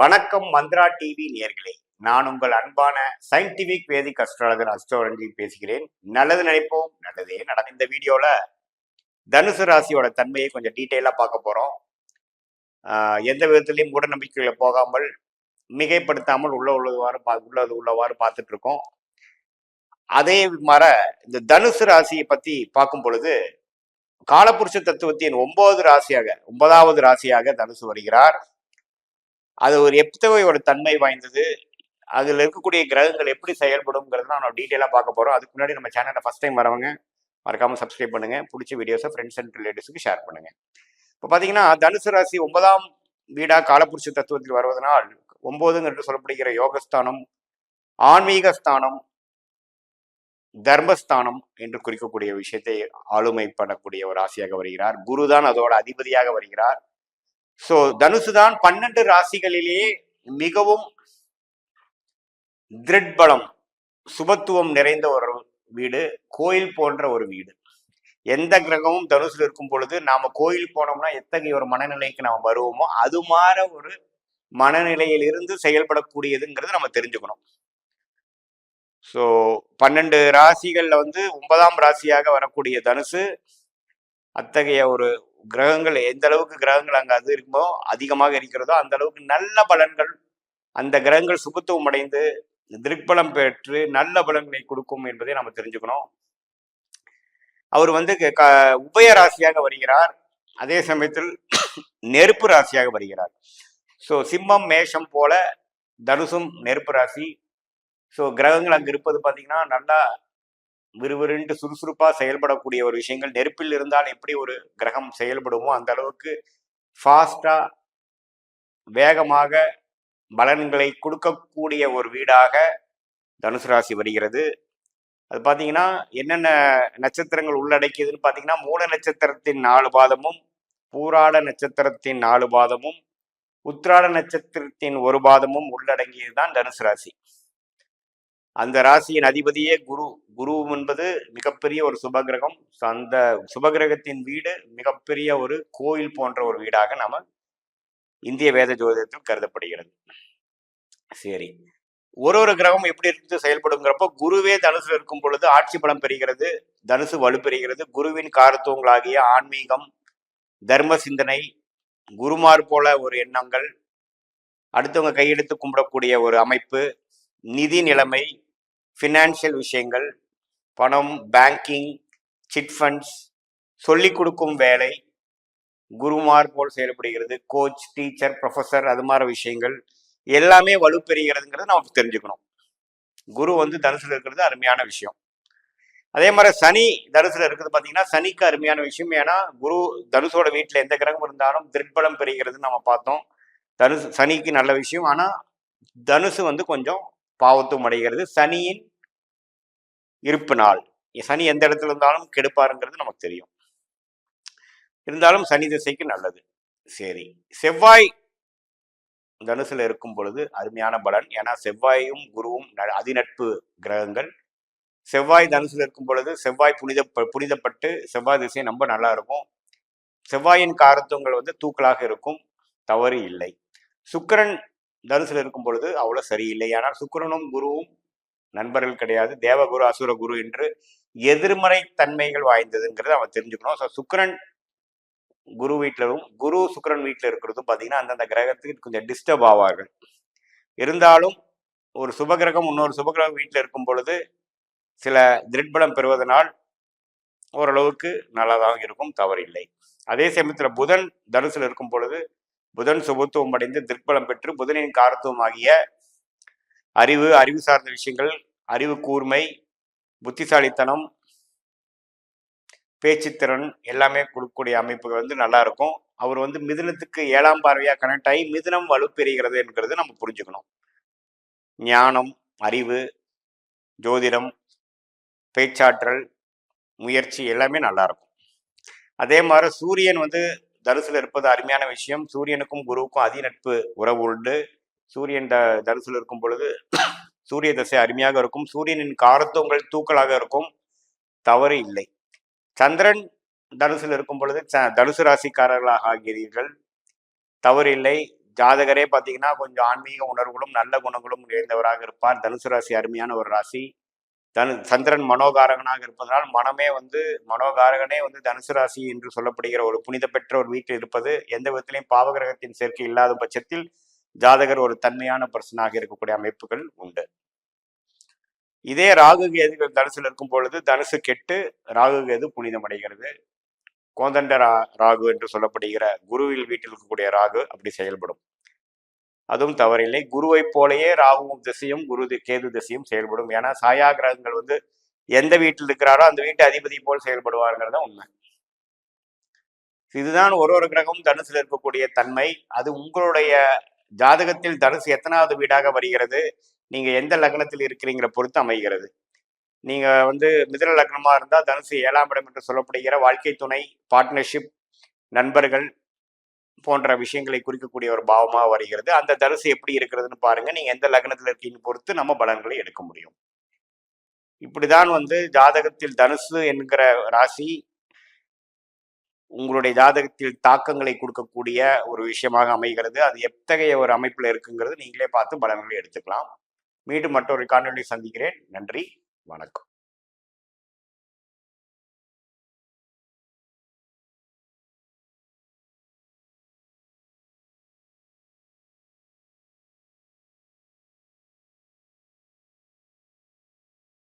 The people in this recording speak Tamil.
வணக்கம் மந்த்ரா டிவி நேர்களே. நான் உங்கள் அன்பான சயின்டிபிக் வேதிக் அஸ்ட்ராலஜர் அஸ்ட்ரோலஜி பேசுகிறேன். நல்லது நினைப்போம் நல்லதே நட இந்த வீடியோல தனுசு ராசியோட தன்மையை கொஞ்சம் டீட்டெயிலாக பார்க்க போறோம். ஆஹ் எந்த விதத்துலையும் மூட நம்பிக்கைகளை போகாமல் மிகைப்படுத்தாமல் உள்ள உள்ளதுவாறு பா- உள்ளது உள்ளவாறு பார்த்துட்டு இருக்கோம். அதே மர இந்த தனுசு ராசியை பற்றி பார்க்கும் பொழுது காலபுருஷ தத்துவத்தின் ஒன்பது ராசியாக ஒன்பதாவது ராசியாக தனுசு வருகிறார். அது ஒரு எப்தவையோட தன்மை வாய்ந்தது? அதில் இருக்கக்கூடிய கிரகங்கள் எப்படி செயல்படும்ங்கிறத நம்ம டீட்டெயிலாக பார்க்க போகிறோம் அதுக்கு முன்னாடி நம்ம சேனலை ஃபஸ்ட் டைம் வரவங்க மறக்காமல் சப்ஸ்கிரைப் பண்ணுங்க. பிடிச்ச வீடியோஸை ஃப்ரெண்ட்ஸ் அண்ட் ரிலேட்டிவ்ஸுக்கு ஷேர் பண்ணுங்கள் இப்போ பார்த்தீங்கன்னா தனுசு ராசி ஒன்பதாம் வீடாக காலபுருஷ தத்துவத்தில் வருவதனால் ஒன்பதுங்கிறது சொல்லப்படுகிற யோகஸ்தானம் ஆன்மீக ஸ்தானம் தர்மஸ்தானம் என்று குறிக்கக்கூடிய விஷயத்தை ஆளுமைப்படக்கூடிய ஒரு ராசியாக வருகிறார். குரு தான் அதோட அதிபதியாக வருகிறார். சோ தனுசு தான் பன்னெண்டு ராசிகளிலேயே மிகவும் திருட்பலம் சுபத்துவம் நிறைந்த ஒரு வீடு கோயில் போன்ற ஒரு வீடு. எந்த கிரகமும் தனுசுல இருக்கும் பொழுது நாம கோயில் போனோம்னா எத்தகைய ஒரு மனநிலைக்கு நாம வருவோமோ அது மாற ஒரு மனநிலையில் இருந்து செயல்படக்கூடியதுங்கிறது நம்ம தெரிஞ்சுக்கணும். ஸோ பன்னெண்டு ராசிகள்ல வந்து ஒன்பதாம் ராசியாக வரக்கூடிய தனுசு அத்தகைய ஒரு கிரகங்கள் எந்த அளவுக்கு கிரகங்கள் அங்கே அது இருக்குமோ அதிகமாக இருக்கிறதோ அந்த அளவுக்கு நல்ல பலன்கள் அந்த கிரகங்கள் சுபத்துவம் அடைந்து திருப்பலம் பெற்று நல்ல பலன்களை கொடுக்கும் என்பதை நம்ம தெரிஞ்சுக்கணும். அவர் வந்து க- க- உபய ராசியாக வருகிறார். அதே சமயத்தில் நெருப்பு ராசியாக வருகிறார். ஸோ சிம்மம் மேஷம் போல தனுசும் நெருப்பு ராசி. ஸோ கிரகங்கள் அங்கே இருப்பது பார்த்தீங்கன்னா நல்லா விறுவிறுன்ட்டு சுறுசுறுப்பாக செயல்படக்கூடிய ஒரு விஷயங்கள். நெருப்பில் இருந்தால் எப்படி ஒரு கிரகம் செயல்படுமோ அந்த அளவுக்கு ஃபாஸ்டாக வேகமாக பலன்களை கொடுக்கக்கூடிய ஒரு வீடாக தனுசு ராசி வருகிறது. அது பார்த்தீங்கன்னா என்னென்ன நட்சத்திரங்கள் உள்ளடக்கியதுன்னு பார்த்தீங்கன்னா மூல நட்சத்திரத்தின் நாலு பாதமும் பூராட நட்சத்திரத்தின் நாலு பாதமும் உத்ராட நட்சத்திரத்தின் ஒரு பாதமும் உள்ளடங்கியது தான் தனுசு ராசி. அந்த ராசியின் அதிபதியே குரு. குரு என்பது மிகப்பெரிய ஒரு சுபகிரகம். அந்த சுபகிரகத்தின் வீடு மிகப்பெரிய ஒரு கோயில் போன்ற ஒரு வீடாக நாம இந்திய வேத ஜோதிடத்தில் கருதப்படுகிறது. சரி. ஒரு ஒரு கிரகம் எப்படி இருந்து செயல்படுங்கிறப்போ குருவே தனுசுல இருக்கும் பொழுது ஆட்சி பலம் பெறுகிறது தனுசு வலுப்பெறுகிறது குருவின் காரத்துவங்களாகிய ஆன்மீகம் தர்ம சிந்தனை குருமார் போல ஒரு எண்ணங்கள் அடுத்தவங்க கையெடுத்து கும்பிடக்கூடிய ஒரு அமைப்பு நிதி நிலைமை ஃபினான்ஷியல் விஷயங்கள் பணம் பேங்கிங் சிட் ஃபண்ட்ஸ் சொல்லிக் கொடுக்கும் வேலை குருமார் போல் செயல்படுகிறது கோச் டீச்சர் ப்ரொஃபஸர் அது மாதிரி விஷயங்கள் எல்லாமே வலுப்பெறுகிறதுங்கிறத நம்ம தெரிஞ்சுக்கணும். குரு வந்து தனுசில் இருக்கிறது அருமையான விஷயம். அதே மாதிரி சனி தனுசில் இருக்கிறது பார்த்தீங்கன்னா சனிக்கு அருமையான விஷயம். ஏன்னா குரு தனுசோட வீட்டில் எந்த கிரகம் இருந்தாலும் திருட்பலம் பெறுகிறதுன்னு நம்ம பார்த்தோம். தனுசு சனிக்கு நல்ல விஷயம். ஆனால் தனுசு வந்து கொஞ்சம் பாவத்துவம் அடைகிறது. சனியின் இருப்பு நாள். சனி எந்த இடத்துல இருந்தாலும் கெடுப்பாருங்கிறது நமக்கு தெரியும். இருந்தாலும் சனி திசைக்கு நல்லது. சரி. செவ்வாய் தனுசுல இருக்கும் பொழுது அருமையான பலன். ஏன்னா செவ்வாயும் குருவும் ந- அதிநட்பு கிரகங்கள். செவ்வாய் தனுசுல இருக்கும் பொழுது செவ்வாய் புனித புனிதப்பட்டு செவ்வாய் திசை ரொம்ப நல்லா இருக்கும் செவ்வாயின் காரத்துவங்கள் வந்து தூக்கலாக இருக்கும். தவறு இல்லை. சுக்கிரன் தனுசில் இருக்கும் பொழுது அவ்வளோ சரியில்லை. ஆனால் சுக்கரனும் குருவும் நண்பர்கள் கிடையாது. தேவகுரு அசுர குரு என்று எதிர்மறை தன்மைகள் வாய்ந்ததுங்கிறத அவன் தெரிஞ்சுக்கணும். ஸோ சுக்கரன் குரு வீட்டிலும் குரு சுக்கிரன் வீட்டில் இருக்கிறதும் பார்த்தீங்கன்னா அந்தந்த கிரகத்துக்கு கொஞ்சம் டிஸ்டர்ப் ஆவார்கள். இருந்தாலும் ஒரு சுபகிரகம் இன்னொரு சுபகிரகம் வீட்டில் இருக்கும் பொழுது சில திருட்பலம் பெறுவதனால் ஓரளவுக்கு நல்லதாக இருக்கும் தவறில்லை. அதே சமயத்தில் புதன் தனுசில் இருக்கும் பொழுது புதன் சுபத்துவம் அடைந்து திருப்பலம் பெற்று புதனின் காரத்துவம் ஆகிய அறிவு அறிவு சார்ந்த விஷயங்கள் அறிவு கூர்மை புத்திசாலித்தனம் பேச்சுத்திறன் எல்லாமே கொடுக்கக்கூடிய அமைப்புகள் வந்து நல்லா இருக்கும் அவர் வந்து மிதுனத்துக்கு ஏழாம் பார்வையாக கனெக்ட் ஆகி மிதுனம் வலுப்பெறுகிறது என்கிறது நம்ம புரிஞ்சுக்கணும். ஞானம் அறிவு ஜோதிடம் பேச்சாற்றல் முயற்சி எல்லாமே நல்லா இருக்கும் அதே மாதிரி சூரியன் வந்து தனுசுல இருப்பது அருமையான விஷயம். சூரியனுக்கும் குருவுக்கும் அதிநட்பு உறவு உண்டு. சூரியன் த தனுசுல இருக்கும் பொழுது சூரிய தசை அருமையாக இருக்கும். சூரியனின் காரத்துவங்கள் தூக்கலாக இருக்கும். தவறு இல்லை. சந்திரன் தனுசில் இருக்கும் பொழுது ச- தனுசு ராசிக்காரர்களாக ஆகிறீர்கள். தவறு இல்லை. ஜாதகரே பார்த்தீங்கன்னா கொஞ்சம் ஆன்மீக உணர்வுகளும் நல்ல குணங்களும் நிறைந்தவராக இருப்பார். தனுசு ராசி அருமையான ஒரு ராசி. தனு சந்திரன் மனோகாரகனாக இருப்பதனால் மனமே வந்து மனோகாரகனே வந்து தனுசு ராசி என்று சொல்லப்படுகிற ஒரு புனித பெற்ற ஒரு வீட்டில் இருப்பது எந்த விதத்திலையும் பாவகிரகத்தின் சேர்க்கை இல்லாத பட்சத்தில் ஜாதகர் ஒரு தன்மையான பர்சனாக இருக்கக்கூடிய அமைப்புகள் உண்டு. இதே ராகு கேதுகள் தனுசுல இருக்கும் பொழுது தனுசு கெட்டு ராகு கேது புனிதம் அடைகிறது. கோந்தண்ட ரா ராகு என்று சொல்லப்படுகிற குருவில் வீட்டில் இருக்கக்கூடிய ராகு அப்படி செயல்படும். அதுவும் தவறில்லை. குருவைப் போலயே ராகுவும் திசையும் குரு கேது திசையும் செயல்படும். ஏன்னா சாயா கிரகங்கள் வந்து எந்த வீட்டில் இருக்கிறாரோ அந்த வீட்டு அதிபதி போல் செயல்படுவாருங்கிறத தான் உண்மை. இதுதான் ஒரு ஒரு கிரகமும் தனுசில் இருக்கக்கூடிய தன்மை. அது உங்களுடைய ஜாதகத்தில் தனுசு எத்தனாவது வீடாக வருகிறது? நீங்க எந்த லக்னத்தில் இருக்கிறீங்கிற பொறுத்து அமைகிறது. நீங்க வந்து மிதுன லக்னமா இருந்தால் தனுசு ஏழாம் இடம் என்று சொல்லப்படுகிற வாழ்க்கை துணை பார்ட்னர்ஷிப் நண்பர்கள் போன்ற விஷயங்களை குறிக்கக்கூடிய ஒரு பாவமாக வருகிறது. அந்த தனுசு எப்படி இருக்கிறதுன்னு பாருங்க. நீங்க எந்த லக்னத்தில் இருக்கீங்கன்னு பொறுத்து நம்ம பலன்களை எடுக்க முடியும். இப்படிதான் வந்து ஜாதகத்தில் தனுசு என்கிற ராசி உங்களுடைய ஜாதகத்தில் தாக்கங்களை கொடுக்கக்கூடிய ஒரு விஷயமாக அமைகிறது. அது எத்தகைய ஒரு அமைப்பில் இருக்குங்கிறது நீங்களே பார்த்து பலன்களை எடுத்துக்கலாம். மீண்டும் மற்றொரு காணொலி சந்திக்கிறேன். நன்றி. வணக்கம்.